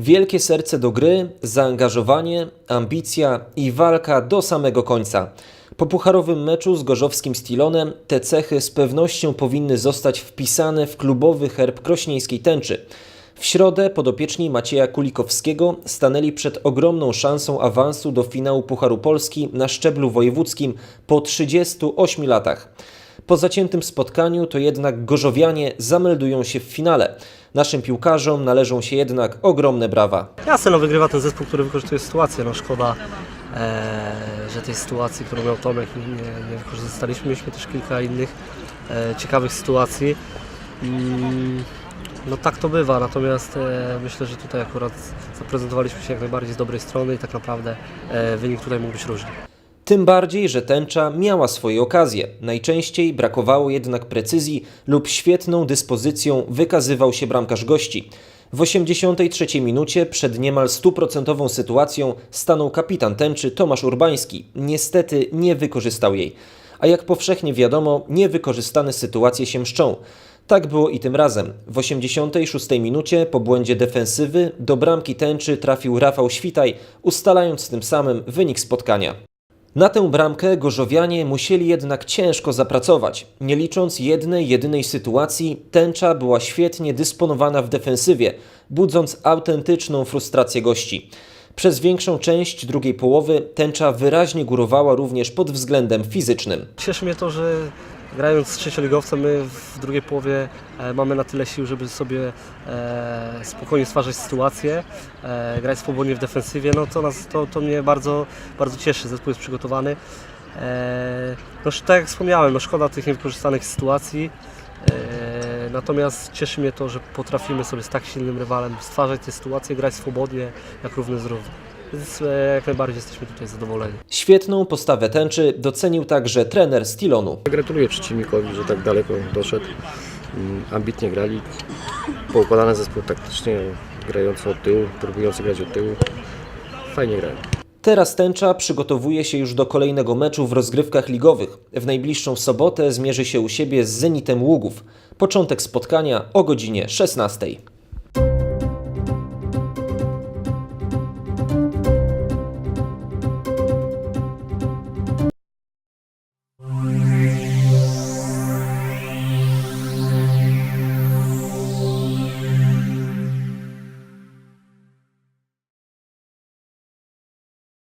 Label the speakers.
Speaker 1: Wielkie serce do gry, zaangażowanie, ambicja i walka do samego końca. Po pucharowym meczu z gorzowskim Stilonem te cechy z pewnością powinny zostać wpisane w klubowy herb krośnieńskiej tęczy. W środę podopieczni Macieja Kulikowskiego stanęli przed ogromną szansą awansu do finału Pucharu Polski na szczeblu wojewódzkim po 38 latach. Po zaciętym spotkaniu to jednak gorzowianie zameldują się w finale. Naszym piłkarzom należą się jednak ogromne brawa.
Speaker 2: Jasne, no wygrywa ten zespół, który wykorzystuje sytuację. No szkoda, e, że tej sytuacji, którą miał Tomek, nie, nie wykorzystaliśmy. Mieliśmy też kilka innych e, ciekawych sytuacji. Mm, no tak to bywa, natomiast e, myślę, że tutaj akurat zaprezentowaliśmy się jak najbardziej z dobrej strony i tak naprawdę e, wynik tutaj mógł być różny.
Speaker 1: Tym bardziej, że tęcza miała swoje okazje. Najczęściej brakowało jednak precyzji lub świetną dyspozycją wykazywał się bramkarz gości. W 83 minucie przed niemal stuprocentową sytuacją stanął kapitan tęczy Tomasz Urbański. Niestety nie wykorzystał jej. A jak powszechnie wiadomo, niewykorzystane sytuacje się mszczą. Tak było i tym razem. W 86 minucie po błędzie defensywy do bramki tęczy trafił Rafał Świtaj, ustalając tym samym wynik spotkania. Na tę bramkę gorzowianie musieli jednak ciężko zapracować. Nie licząc jednej, jedynej sytuacji, tęcza była świetnie dysponowana w defensywie, budząc autentyczną frustrację gości. Przez większą część drugiej połowy tęcza wyraźnie górowała również pod względem fizycznym.
Speaker 2: Cieszy mnie to, że grając z trzecioligowcem my w drugiej połowie e, mamy na tyle sił, żeby sobie e, spokojnie stwarzać sytuację, e, grać swobodnie w defensywie, no to, nas, to, to mnie bardzo, bardzo cieszy, zespół jest przygotowany. No tak jak wspomniałem, no szkoda tych niewykorzystanych sytuacji, natomiast cieszy mnie to, że potrafimy sobie z tak silnym rywalem stwarzać te sytuacje, grać swobodnie, jak równy z równym. Więc e, jak najbardziej jesteśmy tutaj zadowoleni.
Speaker 1: Świetną postawę tęczy docenił także trener Stilonu.
Speaker 3: Gratuluję przeciwnikowi, że tak daleko doszedł. Mm, Ambitnie grali. Poukładany zespół taktycznie, grający od tyłu, próbujący grać od tyłu. Fajnie grają.
Speaker 1: Teraz tęcza przygotowuje się już do kolejnego meczu w rozgrywkach ligowych. W najbliższą sobotę zmierzy się u siebie z Zenitem Ługów. Początek spotkania o godzinie 16.